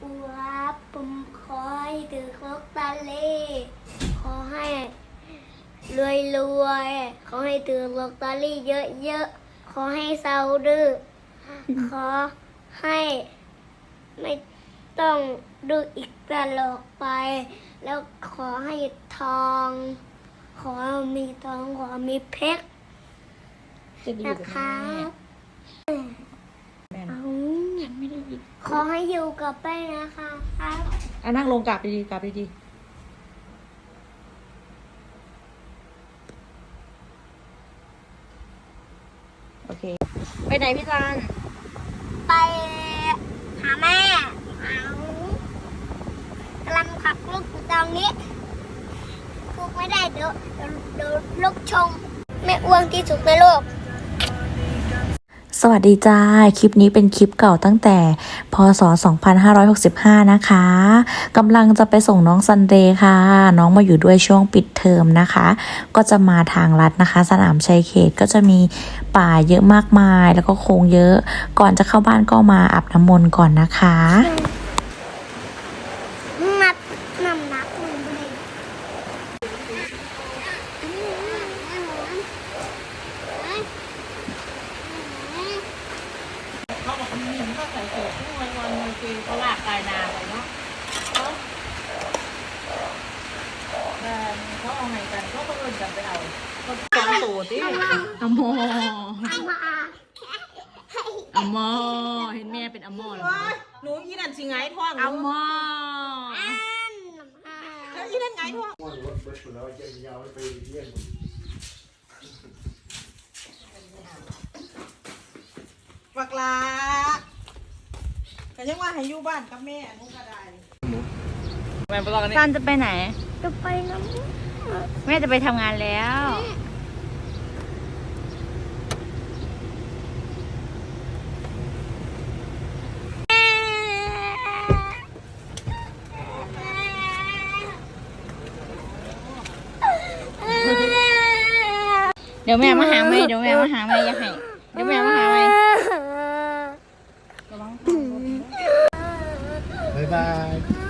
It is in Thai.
ครับผมขอให้ถือลอตเตอรี่ขอให้รวยรวยๆขอให้ถือลอตเตอรี่เยอะๆขอให้เศร้าดื้อขอให้ไม่ต้องดื้ออีกตลอดไป แล้วขอให้ทอง ขอมีทองขอมีเพชรจะดีนะกับคแม่ รับ แม่ เอา ฉั นไม่ได้ยินขอให้อยู่กับแป้งนะคะครับ อะนั่งลงกราบดีๆกราบดีๆโอเค ไปไหนพี่จันไปหาแม่เอากำลังขับลูกอยู่ตรงนี้ลูกไม่ได้เดี๋ยวเดี๋ยวเดี๋ยวลูกชมแม่อ้วงที่สุดในโลก สวัสดีจ้า คลิปนี้เป็นคลิปเก่าตั้งแต่พศ 2565 นะคะกำลังจะไปส่งน้องซันเดย์ค่ะ น้องมาอยู่ด้วยช่วงปิดเทอมนะคะ ก็จะมาทางลัดนะคะ สนามชัยเขตก็จะมีป่าเยอะมากมาย แล้วก็โค้งเยอะ ก่อนจะเข้าบ้านก็มาอาบน้ำมนต์ก่อนนะคะ นับน้ำหนักมึงเลย เขาบอกมีมันก็ใส่เสื้อที่วันวันมวยเกเขาลากกายนาไปเนาะเขาแต่เขาเอาไงกันเขาก็เอินกันไปเอาเขาเป็นตูดที่อมอมาอมอเห็นแม่เป็นอมอแล้วหนูอีนั่นสิไงท้องอมอแล้วอีนั่นไงท้อง ว่ารถเบิดอยู่แล้วจะยาวไปเยี่ยมบักลาก็ยังว่าให้อยู่บ้านกับแม่อนุก็ได้แม่ไปรอกันนี่ซันจะไปไหน จะไปน้แม่จะไปทำงานแล้วำเดี๋ยวแม่มาหาไม่เดี๋ยวแม่มาหาไม่อย่าให้ เดี๋ยวแม่มา 拜拜。